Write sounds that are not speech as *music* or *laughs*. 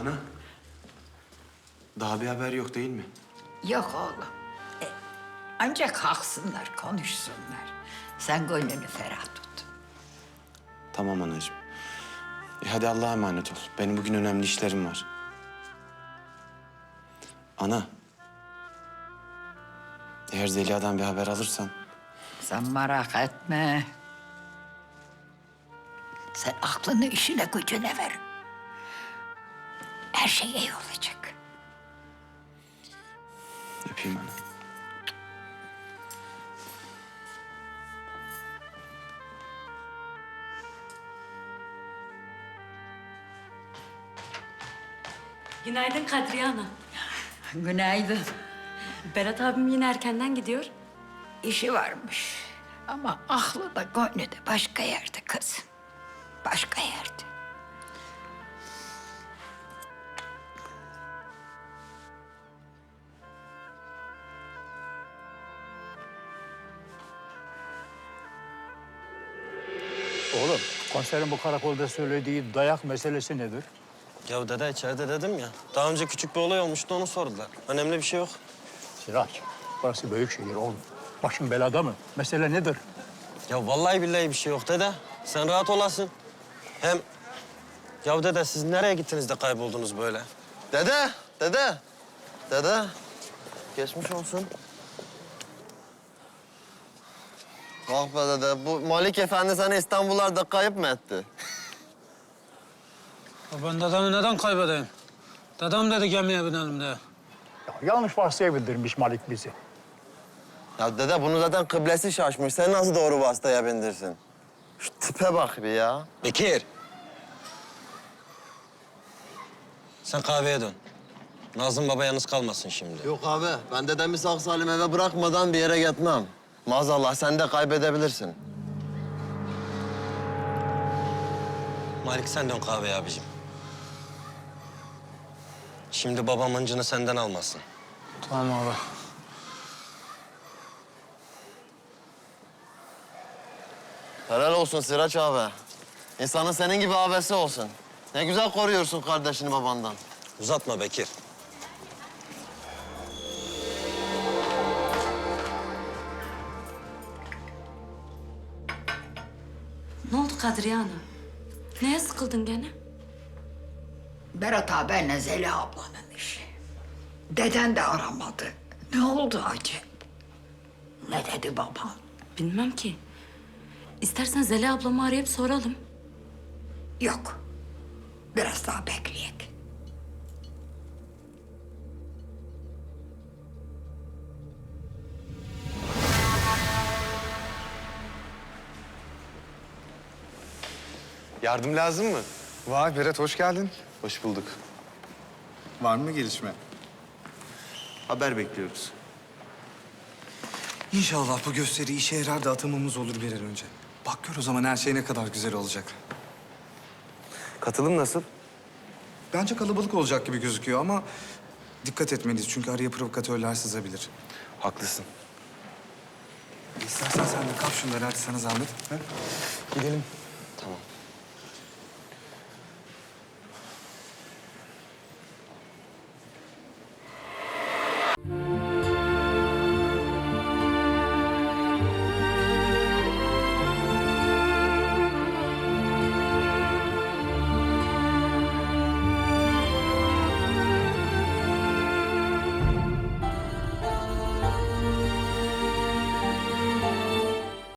Ana. Daha bir haber yok değil mi? Yok oğlum. E, ancak kalksınlar, konuşsunlar. Sen gönlünü ferah tut. Tamam anacığım. E hadi Allah'a emanet ol. Benim bugün önemli işlerim var. Ana. Eğer Zeliha'dan bir haber alırsan Sen merak etme. Sen aklını işine gücüne ver. Her şey iyi olacak. öpeyim ana. Günaydın Kadriye Ana. *laughs* Günaydın. Berat abim yine erkenden gidiyor. İşi varmış. Ama aklı da gönlü de başka yerde kızım. Başka yerde. Oğlum, konserin bu karakolda söylediği dayak meselesi nedir? Ya dede içeride dedim ya. Daha önce küçük bir olay olmuştu onu sordular. Önemli bir şey yok. Siraç, burası büyük şehir oğlum. Başın belada mı? Mesele nedir? Ya vallahi billahi bir şey yok dede. Sen rahat olasın. Hem ya dede siz nereye gittiniz de kayboldunuz böyle? Dede, dede, dede. Geçmiş olsun. Ah be dede, bu Malik Efendi seni İstanbullarda kayıp mı etti? Ya Ben dedemi neden kaybedeyim? Dedem dedi gemiye binelim diye. Ya, yanlış vasıtaya bildirmiş Malik bizi. Ya dede bunu zaten kıblesi şaşmış. Sen nasıl doğru vasıtaya bindirsin? Şu tipe bak bir ya. Bekir. Sen kahveye dön. Nazım baba yalnız kalmasın şimdi. Yok abi. Ben dedemi sağ salim eve bırakmadan bir yere gitmem. Maazallah sen de kaybedebilirsin. Malik sen dön kahveye abicim. Şimdi babam hıncını senden almasın. Tamam abi. Helal olsun Sıraç abi. İnsanın senin gibi abisi olsun. Ne güzel koruyorsun kardeşini babandan. Uzatma Bekir. Oldu Kadriye Ana? Neye sıkıldın gene? Berat abiyle Zeliha ablanın işi. Deden de aramadı. Ne oldu acaba? Ne dedi baban? Bilmem ki. İstersen Zeliha ablamı arayıp soralım. Yok. Biraz daha bekleyek. Yardım lazım mı? Vay Berat hoş geldin. Hoş bulduk. Var mı gelişme? Haber bekliyoruz. İnşallah bu gösteri işe yarar da atımımız olur bir an önce. Bak gör o zaman her şey ne kadar güzel olacak. Katılım nasıl? Bence kalabalık olacak gibi gözüküyor ama dikkat etmeliyiz çünkü araya provokatörler sızabilir. Haklısın. İstersen sen de kap şunları hadi sana zahmet. Ha? Gidelim. Tamam.